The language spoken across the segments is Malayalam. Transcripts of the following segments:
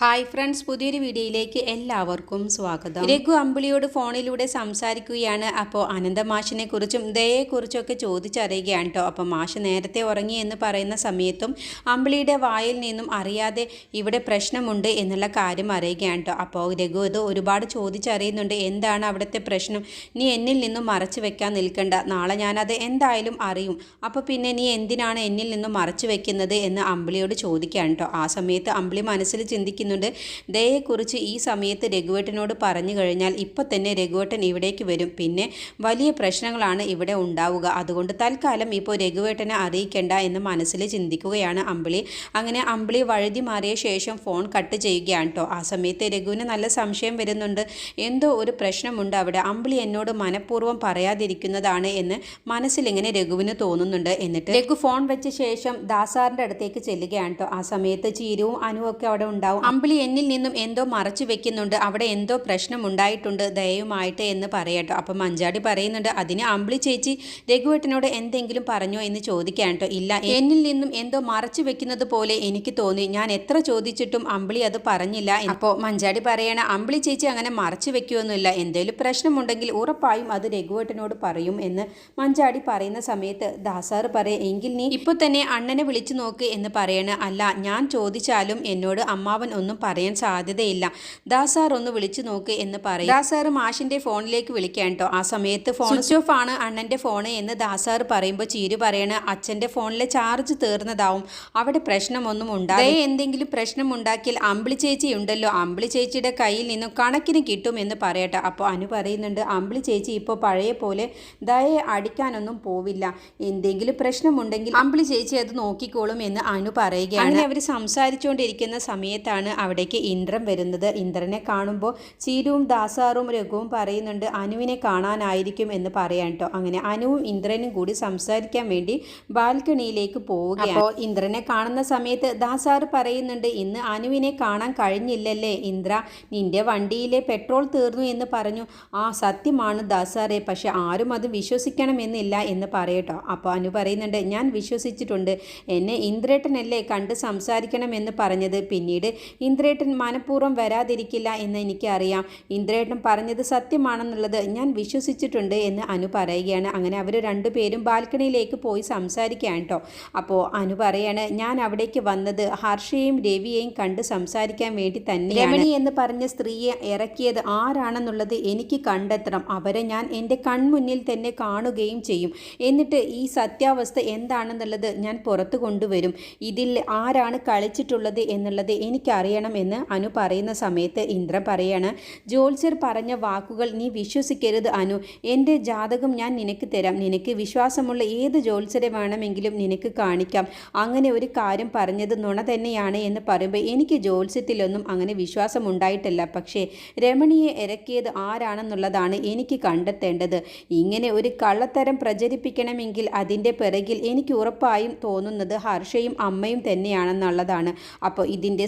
ഹായ് ഫ്രണ്ട്സ് പുതിയൊരു വീഡിയോയിലേക്ക് എല്ലാവർക്കും സ്വാഗതം. രഘു അമ്പിളിയോട് ഫോണിലൂടെ സംസാരിക്കുകയാണ്. അപ്പോൾ അനന്തമാഷിനെ കുറിച്ചും ദയെക്കുറിച്ചൊക്കെ ചോദിച്ചറിയുകയാണ് കേട്ടോ. അപ്പോൾ മാഷ് നേരത്തെ ഉറങ്ങി എന്ന് പറയുന്ന സമയത്തും അമ്പിളിയുടെ വായിൽ നിന്നും അറിയാതെ ഇവിടെ പ്രശ്നമുണ്ട് എന്നുള്ള കാര്യം അറിയുകയാണ് കേട്ടോ. അപ്പോൾ രഘു ഇത് ഒരുപാട് ചോദിച്ചറിയുന്നുണ്ട്. എന്താണ് അവിടുത്തെ പ്രശ്നം? നീ എന്നിൽ നിന്നും മറച്ചു വെക്കാൻ നിൽക്കണ്ട. നാളെ ഞാനത് എന്തായാലും അറിയും. അപ്പോൾ പിന്നെ നീ എന്തിനാണ് എന്നിൽ നിന്നും മറച്ചു വെക്കുന്നത് എന്ന് അമ്പിളിയോട് ചോദിക്കുകയാണ് കേട്ടോ. ആ സമയത്ത് അമ്പിളി മനസ്സിൽ ചിന്തിക്കുന്നുണ്ട് ദയയെക്കുറിച്ച് ഈ സമയത്ത് രഘുവേട്ടനോട് പറഞ്ഞു കഴിഞ്ഞാൽ ഇപ്പം തന്നെ രഘുവേട്ടൻ ഇവിടേക്ക് വരും. പിന്നെ വലിയ പ്രശ്നങ്ങളാണ് ഇവിടെ ഉണ്ടാവുക. അതുകൊണ്ട് തൽക്കാലം ഇപ്പോൾ രഘുവേട്ടനെ അറിയിക്കേണ്ട എന്ന് മനസ്സിൽ ചിന്തിക്കുകയാണ് അമ്പിളി. അങ്ങനെ അമ്പിളി വഴുതി മാറിയ ശേഷം ഫോൺ കട്ട് ചെയ്യുകയാണ് കേട്ടോ ആ സമയത്ത് രഘുവിന് നല്ല സംശയം വരുന്നുണ്ട്. എന്തോ ഒരു പ്രശ്നമുണ്ട് അവിടെ. അമ്പിളി എന്നോട് മനഃപൂർവം പറയാതിരിക്കുന്നതാണ് എന്ന് മനസ്സിലിങ്ങനെ രഘുവിന് തോന്നുന്നുണ്ട്. എന്നിട്ട് രഘു ഫോൺ വെച്ച ശേഷം ദാസാറിന്റെ അടുത്തേക്ക് ചെല്ലുകയാണ് കേട്ടോ ആ സമയത്ത് ചീരവും അനുവൊക്കെ അവിടെ ഉണ്ടാവും. അമ്പിളി എന്നിൽ നിന്നും എന്തോ മറച്ചു വെക്കുന്നുണ്ട്. അവിടെ എന്തോ പ്രശ്നം ഉണ്ടായിട്ടുണ്ട്. ദയവുമായിട്ട് എന്ന് പറയട്ടോ. അപ്പം മഞ്ചാടി പറയുന്നുണ്ട് അതിന് അമ്പിളി ചേച്ചി രഘുവേട്ടനോട് എന്തെങ്കിലും പറഞ്ഞോ എന്ന് ചോദിക്കാൻ കേട്ടോ ഇല്ല എന്നിൽ നിന്നും എന്തോ മറച്ചു വെക്കുന്നത് പോലെ എനിക്ക് തോന്നി. ഞാൻ എത്ര ചോദിച്ചിട്ടും അമ്പിളി അത് പറഞ്ഞില്ല. അപ്പോൾ മഞ്ചാടി പറയണ അമ്പിളി ചേച്ചി അങ്ങനെ മറച്ചു വെക്കുമൊന്നുമില്ല എന്തെങ്കിലും പ്രശ്നമുണ്ടെങ്കിൽ ഉറപ്പായും അത് രഘുവേട്ടനോട് പറയും എന്ന് മഞ്ചാടി പറയുന്ന സമയത്ത് ദാസാർ പറയും എങ്കിൽ നീ ഇപ്പൊ തന്നെ അണ്ണനെ വിളിച്ചു നോക്ക് എന്ന് പറയണ. അല്ല ഞാൻ ചോദിച്ചാലും എന്നോട് അമ്മാവൻ ഒന്നും പറയാൻ സാധ്യതയില്ല. ദാസാർ ഒന്ന് വിളിച്ചു നോക്ക് എന്ന് പറയും. ദാസാർ മാഷിന്റെ ഫോണിലേക്ക് വിളിക്കാൻ കേട്ടോ ആ സമയത്ത് ഫോൺ സ്വിച്ച് ഓഫ് ആണ് അണ്ണന്റെ ഫോണ് എന്ന് ദാസാർ പറയുമ്പോൾ ചീരു പറയണ. അച്ഛന്റെ ഫോണിലെ ചാർജ് തീർന്നതാവും. അവിടെ പ്രശ്നമൊന്നും ഉണ്ടാകും എന്തെങ്കിലും പ്രശ്നം ഉണ്ടാക്കിയാൽ അമ്പിളി ചേച്ചി ഉണ്ടല്ലോ. അമ്പിളി ചേച്ചിയുടെ കയ്യിൽ നിന്നും കണക്കിന് കിട്ടും എന്ന് പറയട്ടെ. അപ്പോൾ അനു പറയുന്നുണ്ട് അമ്പിളി ചേച്ചി ഇപ്പോൾ പഴയ പോലെ ദയെ അടിക്കാനൊന്നും പോവില്ല. എന്തെങ്കിലും പ്രശ്നമുണ്ടെങ്കിൽ അമ്പിളി ചേച്ചി അത് നോക്കിക്കോളും എന്ന് അനു പറയുകയാണ്. അവർ സംസാരിച്ചുകൊണ്ടിരിക്കുന്ന സമയത്താണ് അവിടേക്ക് ഇന്ദ്രൻ വരുന്നത്. ഇന്ദ്രനെ കാണുമ്പോൾ ചീരുവും ദാസാറും രഘുവും പറയുന്നുണ്ട് അനുവിനെ കാണാനായിരിക്കും എന്ന് പറയാൻ കേട്ടോ അങ്ങനെ അനുവും ഇന്ദ്രനും കൂടി സംസാരിക്കാൻ വേണ്ടി ബാൽക്കണിയിലേക്ക് പോവുകയാണ്. അപ്പോൾ ഇന്ദ്രനെ കാണുന്ന സമയത്ത് ദാസാർ പറയുന്നുണ്ട് ഇന്ന് അനുവിനെ കാണാൻ കഴിഞ്ഞില്ലല്ലേ ഇന്ദ്ര? നിന്റെ വണ്ടിയിലെ പെട്രോൾ തീർന്നു എന്ന് പറഞ്ഞു. ആ സത്യമാണ് ദാസാറെ പക്ഷെ ആരും അത് വിശ്വസിക്കണമെന്നില്ല എന്ന് പറയട്ടോ അപ്പോൾ അനു പറയുന്നുണ്ട് ഞാൻ വിശ്വസിച്ചിട്ടുണ്ട്. എന്നെ ഇന്ദ്രേട്ടനല്ലേ കണ്ട് സംസാരിക്കണമെന്ന് പറഞ്ഞത്? പിന്നീട് ഇന്ദ്രേട്ടൻ മനഃപൂർവം വരാതിരിക്കില്ല എന്ന് എനിക്കറിയാം. ഇന്ദ്രേട്ടൻ പറഞ്ഞത് സത്യമാണെന്നുള്ളത് ഞാൻ വിശ്വസിച്ചിട്ടുണ്ട് എന്ന് അനു പറയുകയാണ്. അങ്ങനെ അവർ രണ്ടുപേരും ബാൽക്കണിയിലേക്ക് പോയി സംസാരിക്കുകയാണ് കേട്ടോ അപ്പോൾ അനു പറയാണ് ഞാൻ അവിടേക്ക് വന്നത് ഹർഷയെയും രവിയെയും കണ്ട് സംസാരിക്കാൻ വേണ്ടി തന്നെ രമണി എന്ന് പറഞ്ഞ സ്ത്രീയെ ഇറക്കിയത് ആരാണെന്നുള്ളത് എനിക്ക് കണ്ടെത്തണം. അവരെ ഞാൻ എന്റെ കൺമുന്നിൽ തന്നെ കാണുകയും ചെയ്യും. എന്നിട്ട് ഈ സത്യാവസ്ഥ എന്താണെന്നുള്ളത് ഞാൻ പുറത്തു കൊണ്ടുവരും. ഇതിൽ ആരാണ് കളിച്ചിട്ടുള്ളത് എന്നുള്ളത് എനിക്കറിയണം എന്ന് അനു പറയുന്ന സമയത്ത് ഇന്ദ്രൻ പറയാണ് ജ്യോത്സ്യർ പറഞ്ഞ വാക്കുകൾ നീ വിശ്വസിക്കരുത് അനു. എന്റെ ജാതകം ഞാൻ നിനക്ക് തരാം. നിനക്ക് വിശ്വാസമുള്ള ഏത് ജ്യോത്സ്യരെ വേണമെങ്കിലും നിനക്ക് കാണിക്കാം. അങ്ങനെ ഒരു കാര്യം പറഞ്ഞത് നുണ തന്നെയാണ് എന്ന് പറയുമ്പോൾ എനിക്ക് ജ്യോത്സ്യത്തിലൊന്നും അങ്ങനെ വിശ്വാസം ഉണ്ടായിട്ടില്ല. പക്ഷേ രമണിയെ ഇറക്കിയത് ആരാണെന്നുള്ളതാണ് എനിക്ക് കണ്ടെത്തേണ്ടത്. ഇങ്ങനെ ഒരു കള്ളത്തരം പ്രചരിപ്പിക്കണമെങ്കിൽ അതിന്റെ പിറകിൽ എനിക്ക് ഉറപ്പായും തോന്നുന്നത് ഹർഷയും അമ്മയും തന്നെയാണെന്നുള്ളതാണ്. അപ്പോൾ ഇതിന്റെ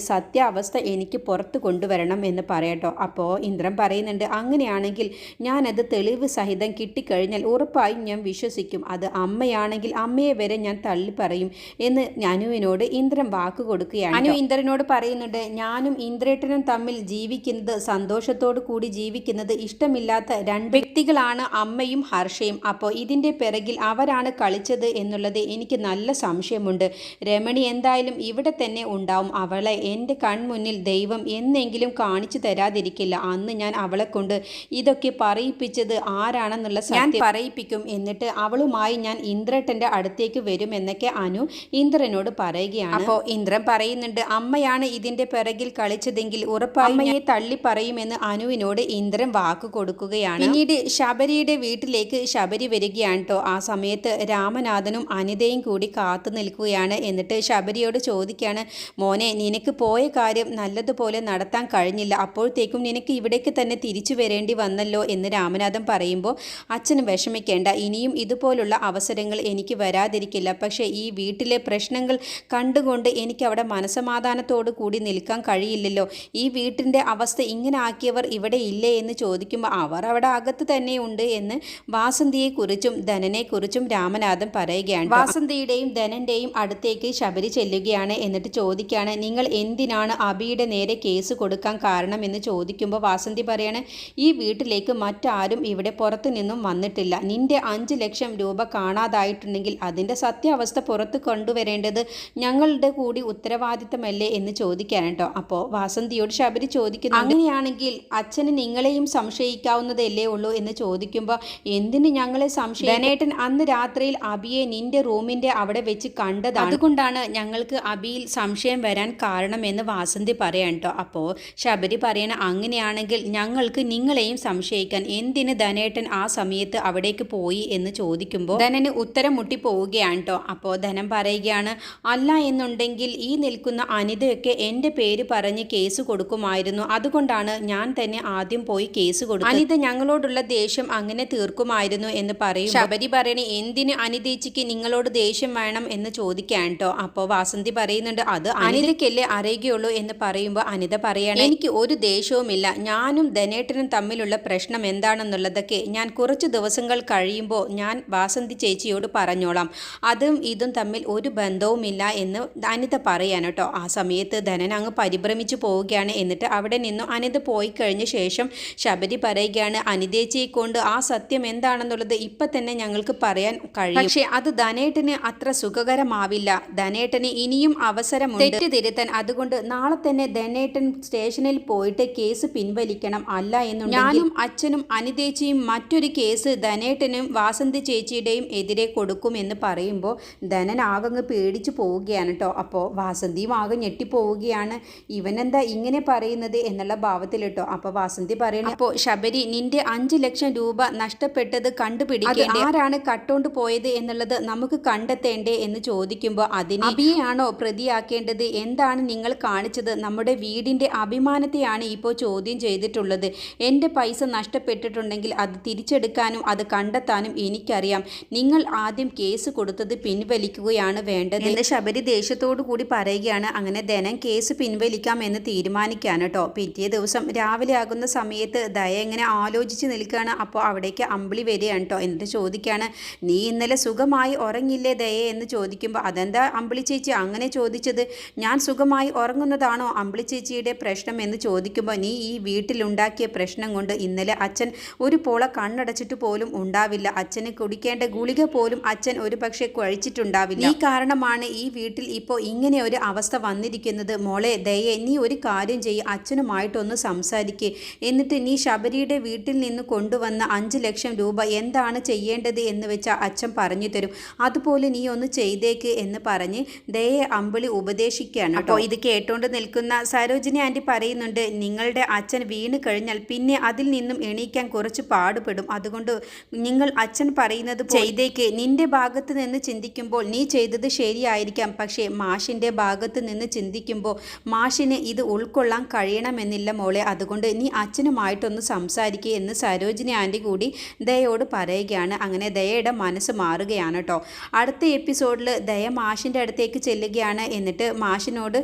സത്യാവസ്ഥ എനിക്ക് പുറത്ത് കൊണ്ടുവരണം എന്ന് പറയട്ടോ. അപ്പോൾ ഇന്ദ്രൻ പറയുന്നുണ്ട് അങ്ങനെയാണെങ്കിൽ ഞാനത് തെളിവ് സഹിതം കിട്ടിക്കഴിഞ്ഞാൽ ഉറപ്പായും ഞാൻ വിശ്വസിക്കും. അത് അമ്മയാണെങ്കിൽ അമ്മയെ വരെ ഞാൻ തള്ളി പറയും എന്ന് അനുവിനോട് ഇന്ദ്രൻ വാക്ക് കൊടുക്കുകയാണ് അനു ഇന്ദ്രനോട് പറയുന്നുണ്ട് ഞാനും ഇന്ദ്രേട്ടനും തമ്മിൽ ജീവിക്കുന്നത് സന്തോഷത്തോടു കൂടി ജീവിക്കുന്നത് ഇഷ്ടമില്ലാത്ത രണ്ട് വ്യക്തികളാണ് അമ്മയും ഹർഷയും. അപ്പോൾ ഇതിന്റെ പിറകിൽ അവരാണ് കളിച്ചത് എന്നുള്ളത് എനിക്ക് നല്ല സംശയമുണ്ട്. രമണി എന്തായാലും ഇവിടെ തന്നെ ഉണ്ടാവും. അവളെ എന്റെ കൺമുന്നിൽ ദൈവം എന്നെങ്കിലും കാണിച്ചു തരാതിരിക്കില്ല. അന്ന് ഞാൻ അവളെ കൊണ്ട് ഇതൊക്കെ പറയിപ്പിച്ചത് ആരാണെന്നുള്ള ഞാൻ പറയിപ്പിക്കും. എന്നിട്ട് അവളുമായി ഞാൻ ഇന്ദ്രട്ടന്റെ അടുത്തേക്ക് വരുമെന്നൊക്കെ അനു ഇന്ദ്രനോട് പറയുകയാണ്. അപ്പോൾ ഇന്ദ്രൻ പറയുന്നുണ്ട് അമ്മയാണ് ഇതിന്റെ പിറകിൽ കളിച്ചതെങ്കിൽ ഉറപ്പായി അമ്മയെ തള്ളി പറയുമെന്ന് അനുവിനോട് ഇന്ദ്രൻ വാക്ക് കൊടുക്കുകയാണ്. പിന്നീട് ശബരിയുടെ വീട്ടിലേക്ക് ശബരി വരികയാണ് കേട്ടോ. ആ സമയത്ത് രാമനാഥനും അനിതയും കൂടി കാത്തു നിൽക്കുകയാണ്. എന്നിട്ട് ശബരിയോട് ചോദിക്കുകയാണ് മോനെ നിനക്ക് പോയ കാര്യം നല്ലതുപോലെ നടത്താൻ കഴിഞ്ഞില്ല. അപ്പോഴത്തേക്കും നിനക്ക് ഇവിടേക്ക് തന്നെ തിരിച്ചു വരേണ്ടി വന്നല്ലോ എന്ന് രാമനാഥൻ പറയുമ്പോൾ അച്ഛന് വിഷമിക്കേണ്ട. ഇനിയും ഇതുപോലുള്ള അവസരങ്ങൾ എനിക്ക് വരാതിരിക്കില്ല. പക്ഷേ ഈ വീട്ടിലെ പ്രശ്നങ്ങൾ കണ്ടുകൊണ്ട് എനിക്ക് അവിടെ മനസമാധാനത്തോടു കൂടി നിൽക്കാൻ കഴിയില്ലല്ലോ. ഈ വീട്ടിന്റെ അവസ്ഥ ഇങ്ങനെ ആക്കിയവർ ഇവിടെ ഇല്ലേ എന്ന് ചോദിക്കുമ്പോൾ അവർ അവിടെ അകത്ത് തന്നെ ഉണ്ട് എന്ന് വാസന്തിയെക്കുറിച്ചും ധനനെക്കുറിച്ചും രാമനാഥൻ പറയുകയാണ്. വാസന്തിയുടെയും ധനന്റെയും അടുത്തേക്ക് ശബരി ചെല്ലുകയാണ് എന്നിട്ട് ചോദിക്കുകയാണ് നിങ്ങൾ എന്തിനാണ് അബിയുടെ നേരെ കേസ് കൊടുക്കാൻ കാരണമെന്ന് ചോദിക്കുമ്പോൾ വാസന്തി പറയാണ് ഈ വീട്ടിലേക്ക് മറ്റാരും ഇവിടെ പുറത്തു നിന്നും വന്നിട്ടില്ല. നിന്റെ അഞ്ച് ലക്ഷം രൂപ കാണാതായിട്ടുണ്ടെങ്കിൽ അതിന്റെ സത്യാവസ്ഥ പുറത്ത് കൊണ്ടുവരേണ്ടത് ഞങ്ങളുടെ കൂടി ഉത്തരവാദിത്തമല്ലേ എന്ന് ചോദിക്കാൻ കേട്ടോ. അപ്പോൾ വാസന്തിയോട് ശബരി ചോദിക്കുന്നു അങ്ങനെയാണെങ്കിൽ അച്ഛന് നിങ്ങളെയും സംശയിക്കാവുന്നതല്ലേ ഉള്ളൂ? എന്ന് ചോദിക്കുമ്പോൾ എന്തിന് ഞങ്ങളെ സംശയനേട്ടൻ അന്ന് രാത്രിയിൽ അബിയെ നിന്റെ റൂമിന്റെ അവിടെ വെച്ച് കണ്ടതാണ്. അതുകൊണ്ടാണ് ഞങ്ങൾക്ക് അബിയിൽ സംശയം വരാൻ കാരണമെന്ന് വാസന്തി പറയാൻ കേട്ടോ അപ്പോൾ ശബരി പറയണ അങ്ങനെയാണെങ്കിൽ ഞങ്ങൾക്ക് നിങ്ങളെയും സംശയിക്കാൻ എന്തിന് ധനേട്ടൻ ആ സമയത്ത് അവിടേക്ക് പോയി? എന്ന് ചോദിക്കുമ്പോൾ ധനന് ഉത്തരം മുട്ടി പോവുകയാണ് കേട്ടോ അപ്പോൾ ധനം പറയുകയാണ് അല്ല എന്നുണ്ടെങ്കിൽ ഈ നിൽക്കുന്ന അനിതയൊക്കെ എന്റെ പേര് പറഞ്ഞ് കേസ് കൊടുക്കുമായിരുന്നു. അതുകൊണ്ടാണ് ഞാൻ തന്നെ ആദ്യം പോയി കേസ് കൊടുക്കും അനിത ഞങ്ങളോടുള്ള ദേഷ്യം അങ്ങനെ തീർക്കുമായിരുന്നു എന്ന് പറയും ശബരി പറയണേ എന്തിന് അനിതേച്ചിക്ക് നിങ്ങളോട് ദേഷ്യം വേണം? എന്ന് ചോദിക്കാൻ കേട്ടോ അപ്പോൾ വാസന്തി പറയുന്നുണ്ട് അത് അനിതയ്ക്കല്ലേ അറിയുകയുള്ളൂ എന്ന് പറയുമ്പോൾ അനിത പറയണം എനിക്ക് ഒരു ദേഷ്യവുമില്ല. ഞാനും ധനേട്ടനും തമ്മിലുള്ള പ്രശ്നം എന്താണെന്നുള്ളതൊക്കെ ഞാൻ കുറച്ച് ദിവസങ്ങൾ കഴിയുമ്പോൾ ഞാൻ വാസന്തി ചേച്ചിയോട് പറഞ്ഞോളാം. അതും ഇതും തമ്മിൽ ഒരു ബന്ധവുമില്ല എന്ന് അനിത പറയാൻ കേട്ടോ. ആ സമയത്ത് ധനൻ അങ്ങ് പരിഭ്രമിച്ചു പോവുകയാണ്. എന്നിട്ട് അവിടെ നിന്നും അനിത പോയി കഴിഞ്ഞ ശേഷം ശബരി പറയുകയാണ് അനിതേച്ചിയെ കൊണ്ട് ആ സത്യം എന്താണെന്നുള്ളത് ഇപ്പം തന്നെ ഞങ്ങൾക്ക് പറയാൻ കഴിയും. പക്ഷേ അത് ധനേട്ടന് അത്ര സുഖകരമാവില്ല. ധനേട്ടന് ഇനിയും അവസരമുണ്ട്. തെറ്റ് തിരുത്താൻ അതുകൊണ്ട് നാളെ തന്നെ ധനേട്ടൻ സ്റ്റേഷനിൽ പോയിട്ട് കേസ് പിൻവലിക്കണം അല്ല എന്നുണ്ടെങ്കിൽ ഞാനും അച്ഛനും അനിതേച്ചിയും മറ്റൊരു കേസ് ധനേട്ടനും വാസന്തി ചേച്ചിയുടെയും എതിരെ കൊടുക്കുമെന്ന് പറയുമ്പോൾ ധനൻ ആകങ്ങ് പേടിച്ചു പോവുകയാണ് കേട്ടോ അപ്പോൾ വാസന്തിയും ആകെ ഞെട്ടിപ്പോവുകയാണ്. ഇവനെന്താ ഇങ്ങനെ പറയുന്നത് എന്നുള്ള ഭാവത്തിൽ കേട്ടോ അപ്പോൾ വാസന്തി പറയണം അപ്പോൾ ശബരി നിന്റെ അഞ്ച് ലക്ഷം രൂപ നഷ്ടപ്പെട്ടത് കണ്ടുപിടിക്കേണ്ടേ? ആരാണ് കട്ടോണ്ട് പോയത് എന്നുള്ളത് നമുക്ക് കണ്ടെത്തേണ്ടേ എന്ന് ചോദിക്കുമ്പോൾ അതിന് അബിയെയാണോ പ്രതിയാക്കേണ്ടത്? എന്താണ് നിങ്ങൾ കാണിച്ചത്? നമ്മുടെ വീടിന്റെ അഭിമാനത്തെയാണ് ഇപ്പോൾ ചോദ്യം ചെയ്തിട്ടുള്ളത്. എന്റെ പൈസ നഷ്ടപ്പെട്ടിട്ടുണ്ടെങ്കിൽ അത് തിരിച്ചെടുക്കാനും അത് കണ്ടെത്താനും എനിക്കറിയാം. നിങ്ങൾ ആദ്യം കേസ് കൊടുത്തത് പിൻവലിക്കുകയാണ് വേണ്ടത്. എന്ന് ശബരി ദേഷ്യത്തോടു കൂടി പറയുകയാണ്. അങ്ങനെ ധനം കേസ് പിൻവലിക്കാം എന്ന് തീരുമാനിക്കാൻ കേട്ടോ പിറ്റേ ദിവസം രാവിലെ ആകുന്ന സമയത്ത് ദയ എങ്ങനെ ആലോചിച്ച് നിൽക്കുകയാണ്. അപ്പോൾ അവിടേക്ക് അമ്പിളി വരികയാണ് കേട്ടോ എന്നിട്ട് ചോദിക്കുകയാണ് നീ ഇന്നലെ സുഖമായി ഉറങ്ങില്ലേ ദയ? എന്ന് ചോദിക്കുമ്പോൾ അതെന്താ അമ്പിളി ചേച്ചി അങ്ങനെ ചോദിച്ചത്? ഞാൻ സുഖമായി ഉറങ്ങുന്നതാണോ അമ്പിളി ചേച്ചിയുടെ പ്രശ്നം എന്ന് ചോദിക്കുമ്പോൾ നീ ഈ വീട്ടിലുണ്ടാക്കിയ പ്രശ്നം കൊണ്ട് ഇന്നലെ അച്ഛൻ ഒരു പോള കണ്ണടച്ചിട്ട് പോലും ഉണ്ടാവില്ല. അച്ഛന് കുടിക്കേണ്ട ഗുളിക പോലും അച്ഛൻ ഒരു പക്ഷേ കഴിച്ചിട്ടുണ്ടാവില്ല. ഈ കാരണമാണ് ഈ വീട്ടിൽ ഇപ്പോൾ ഇങ്ങനെ ഒരു അവസ്ഥ വന്നിരിക്കുന്നത്. മോളെ ദയെ നീ ഒരു കാര്യം ചെയ്യ്. അച്ഛനുമായിട്ടൊന്ന് സംസാരിക്കുക എന്നിട്ട് നീ ശബരിയുടെ വീട്ടിൽ നിന്ന് കൊണ്ടുവന്ന അഞ്ച് ലക്ഷം രൂപ എന്താണ് ചെയ്യേണ്ടത് എന്ന് വെച്ചാൽ അച്ഛൻ പറഞ്ഞു തരും. അതുപോലെ നീ ഒന്ന് ചെയ്തേക്ക് എന്ന് പറഞ്ഞ് ദയെ അമ്പിളി ഉപദേശിക്കുകയാണ് അപ്പോൾ ഇത് കേട്ടോണ്ട് നിൽക്കുന്ന സരോജിനി ആന്റി പറയുന്നുണ്ട് നിങ്ങളുടെ അച്ഛൻ വീണ് കഴിഞ്ഞാൽ പിന്നെ അതിൽ നിന്നും എണീക്കാൻ കുറച്ച് പാടുപെടും. അതുകൊണ്ട് നിങ്ങൾ അച്ഛൻ പറയുന്നത് ചെയ്തേക്ക്. നിന്റെ ഭാഗത്ത് നിന്ന് ചിന്തിക്കുമ്പോൾ നീ ചെയ്തത് ശരിയായിരിക്കാം. പക്ഷേ മാഷിന്റെ ഭാഗത്ത് നിന്ന് ചിന്തിക്കുമ്പോൾ മാഷിന് ഇത് ഉൾക്കൊള്ളാൻ കഴിയണമെന്നില്ല മോളെ. അതുകൊണ്ട് നീ അച്ഛനുമായിട്ടൊന്ന് സംസാരിക്കുക എന്ന് സരോജിനി ആന്റി കൂടി ദയോട് പറയുകയാണ്. അങ്ങനെ ദയയുടെ മനസ്സ് മാറുകയാണ് കേട്ടോ. അടുത്ത എപ്പിസോഡിൽ ദയ മാഷിന്റെ അടുത്തേക്ക് ചെല്ലുകയാണ്. എന്നിട്ട് മാഷിനോട്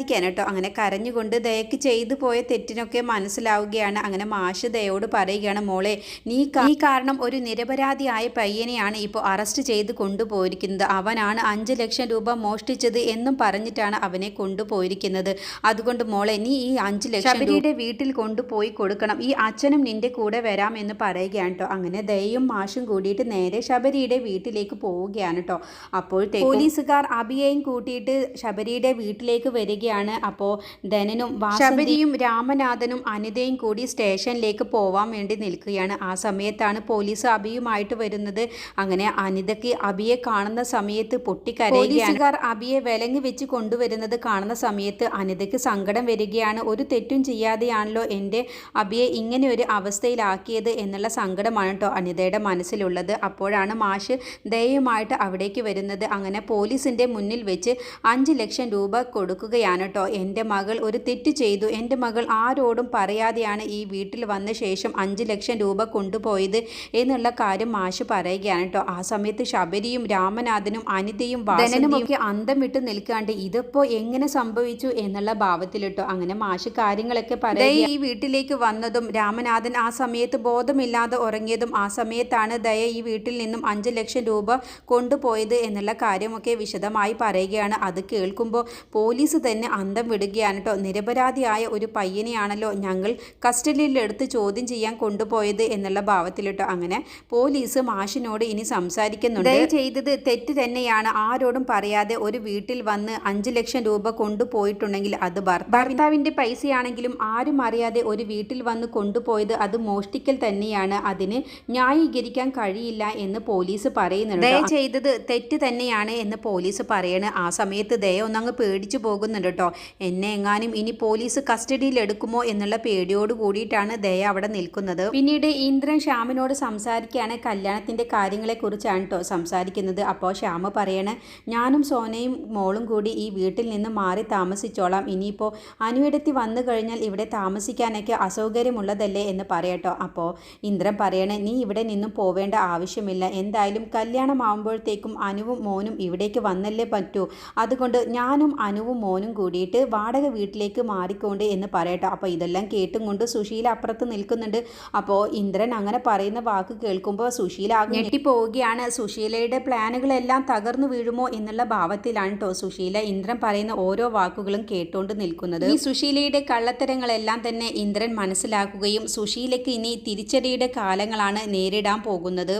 സംസാരിക്കാൻ കേട്ടോ. അങ്ങനെ കരഞ്ഞുകൊണ്ട് ദയക്ക് ചെയ്തു പോയ തെറ്റിനൊക്കെ മനസ്സിലാവുകയാണ്. അങ്ങനെ മാഷ് ദയോട് പറയുകയാണ് മോളെ നീ നീ കാരണം ഒരു നിരപരാധിയായ പയ്യനെയാണ് ഇപ്പോൾ അറസ്റ്റ് ചെയ്ത് കൊണ്ടുപോയിരിക്കുന്നത്. അവനാണ് അഞ്ച് ലക്ഷം രൂപ മോഷ്ടിച്ചത് എന്നും പറഞ്ഞിട്ടാണ് അവനെ കൊണ്ടുപോയിരിക്കുന്നത്. അതുകൊണ്ട് മോളെ നീ ഈ അഞ്ച് ലക്ഷം ശബരിയുടെ വീട്ടിൽ കൊണ്ടുപോയി കൊടുക്കണം. ഈ അച്ഛനും നിന്റെ കൂടെ വരാം എന്ന് പറയുകയാണ് കേട്ടോ. അങ്ങനെ ദയയും മാഷും കൂടിയിട്ട് നേരെ ശബരിയുടെ വീട്ടിലേക്ക് പോവുകയാണ് കേട്ടോ. അപ്പോൾ പോലീസുകാർ അബിയെയും കൂട്ടിയിട്ട് ശബരിയുടെ വീട്ടിലേക്ക് വരികയാണ്. അപ്പോൾ ധനനും ശബരിയും രാമനാഥനും അനിതയും കൂടി സ്റ്റേഷനിലേക്ക് പോവാൻ വേണ്ടി നിൽക്കുകയാണ്. ആ സമയത്താണ് പോലീസ് അബിയുമായിട്ട് വരുന്നത്. അങ്ങനെ അനിതയ്ക്ക് അബിയെ കാണുന്ന സമയത്ത് പൊട്ടിക്കരയുകയാണ്. അബിയെ വിലങ്ങി വെച്ച് കൊണ്ടുവരുന്നത് കാണുന്ന സമയത്ത് അനിതയ്ക്ക് സങ്കടം വരികയാണ്. ഒരു തെറ്റും ചെയ്യാതെയാണല്ലോ എന്റെ അബിയെ ഇങ്ങനെ ഒരു അവസ്ഥയിലാക്കിയത് എന്നുള്ള സങ്കടമാണ് കേട്ടോ അനിതയുടെ മനസ്സിലുള്ളത്. അപ്പോഴാണ് മാഷ് ദയയുമായിട്ട് അവിടേക്ക് വരുന്നത്. അങ്ങനെ പോലീസിന്റെ മുന്നിൽ വെച്ച് അഞ്ച് ലക്ഷം രൂപ കൊടുക്കുകയാണ്. കേട്ടോ. എന്റെ മകൾ ഒരു തെറ്റ് ചെയ്തു. എന്റെ മകൾ ആരോടും പറയാതെയാണ് ഈ വീട്ടിൽ വന്ന ശേഷം അഞ്ച് ലക്ഷം രൂപ കൊണ്ടുപോയത് എന്നുള്ള കാര്യം മാഷ് പറയുകയാണ് കേട്ടോ. ആ സമയത്ത് ശബരിയും രാമനാഥനും അനിതയും വാസനും ഒക്കെ അന്തം വിട്ട് നിൽക്കാണ്ട് ഇതിപ്പോ എങ്ങനെ സംഭവിച്ചു എന്നുള്ള ഭാവത്തിലിട്ടോ അങ്ങനെ മാഷ് കാര്യങ്ങളൊക്കെ പറയുക ഈ വീട്ടിലേക്ക് വന്നതും രാമനാഥൻ ആ സമയത്ത് ബോധമില്ലാതെ ഉറങ്ങിയതും ആ സമയത്താണ് ദയ ഈ വീട്ടിൽ നിന്നും അഞ്ച് ലക്ഷം രൂപ കൊണ്ടുപോയത് എന്നുള്ള കാര്യമൊക്കെ വിശദമായി പറയുകയാണ്. അത് കേൾക്കുമ്പോൾ പോലീസ് തന്നെ അന്തം വിടുകയാണ് കേട്ടോ നിരപരാധിയായ ഒരു പയ്യനെയാണല്ലോ ഞങ്ങൾ കസ്റ്റഡിയിലെടുത്ത് ചോദ്യം ചെയ്യാൻ കൊണ്ടുപോയത് എന്നുള്ള ഭാവത്തിൽ കേട്ടോ അങ്ങനെ പോലീസ് മാഷിനോട് ഇനി സംസാരിക്കുന്നുണ്ട്. ചെയ്തത് തെറ്റ് തന്നെയാണ്. ആരോടും പറയാതെ ഒരു വീട്ടിൽ വന്ന് അഞ്ച് ലക്ഷം രൂപ കൊണ്ടുപോയിട്ടുണ്ടെങ്കിൽ അത് ഭർ- ഭർത്താവിന്റെ പൈസയാണെങ്കിലും ആരും അറിയാതെ ഒരു വീട്ടിൽ വന്ന് കൊണ്ടുപോയത് അത് മോഷ്ടിക്കൽ തന്നെയാണ്. അതിന് ന്യായീകരിക്കാൻ കഴിയില്ല എന്ന് പോലീസ് പറയുന്നുണ്ട്. ദയ ചെയ്തത് തെറ്റ് തന്നെയാണ് എന്ന് പോലീസ് പറയണ്. ആ സമയത്ത് ദയ ഒന്നങ്ങ് പേടിച്ചു പോകുന്നുണ്ട് കേട്ടോ. എന്നെ എങ്ങാനും ഇനി പോലീസ് കസ്റ്റഡിയിൽ എടുക്കുമോ എന്നുള്ള പേടിയോട് കൂടിയിട്ടാണ് ദയ അവിടെ നിൽക്കുന്നത്. പിന്നീട് ഇന്ദ്രൻ ശ്യാമിനോട് സംസാരിക്കുകയാണ്. കല്യാണത്തിന്റെ കാര്യങ്ങളെ കുറിച്ചാണ് കേട്ടോ സംസാരിക്കുന്നത്. അപ്പോൾ ശ്യാമ പറയണേ ഞാനും സോനയും മോളും കൂടി ഈ വീട്ടിൽ നിന്ന് മാറി താമസിച്ചോളാം. ഇനിയിപ്പോൾ അനുവിടത്തി വന്നു കഴിഞ്ഞാൽ ഇവിടെ താമസിക്കാനൊക്കെ അസൗകര്യമുള്ളതല്ലേ? എന്ന് പറയട്ടോ അപ്പോൾ ഇന്ദ്രൻ പറയണേ നീ ഇവിടെ നിന്നും പോവേണ്ട ആവശ്യമില്ല. എന്തായാലും കല്യാണമാകുമ്പോഴത്തേക്കും അനുവും മോനും ഇവിടേക്ക് വന്നല്ലേ പറ്റൂ. അതുകൊണ്ട് ഞാനും അനുവും മോനും കൂടിയിട്ട് വാടക വീട്ടിലേക്ക് മാറിക്കൊണ്ട് എന്ന് പറയട്ടോ. അപ്പോൾ ഇതെല്ലാം കേട്ടും കൊണ്ട് സുശീല അപ്പുറത്ത് നിൽക്കുന്നുണ്ട്. അപ്പോൾ ഇന്ദ്രൻ അങ്ങനെ പറയുന്ന വാക്ക് കേൾക്കുമ്പോൾ സുശീല ആകെ ഞെട്ടിപ്പോവുകയാണ് സുശീലയുടെ പ്ലാനുകളെല്ലാം തകർന്നു വീഴുമോ എന്നുള്ള ഭാവത്തിലാണ് കേട്ടോ സുശീല ഇന്ദ്രൻ പറയുന്ന ഓരോ വാക്കുകളും കേട്ടുകൊണ്ട് നിൽക്കുന്നത്. ഈ സുശീലയുടെ കള്ളത്തരങ്ങളെല്ലാം തന്നെ ഇന്ദ്രൻ മനസ്സിലാക്കുകയും സുശീലയ്ക്ക് ഇനി തിരിച്ചടിയുടെ കാലങ്ങളാണ് നേരിടാൻ പോകുന്നത്.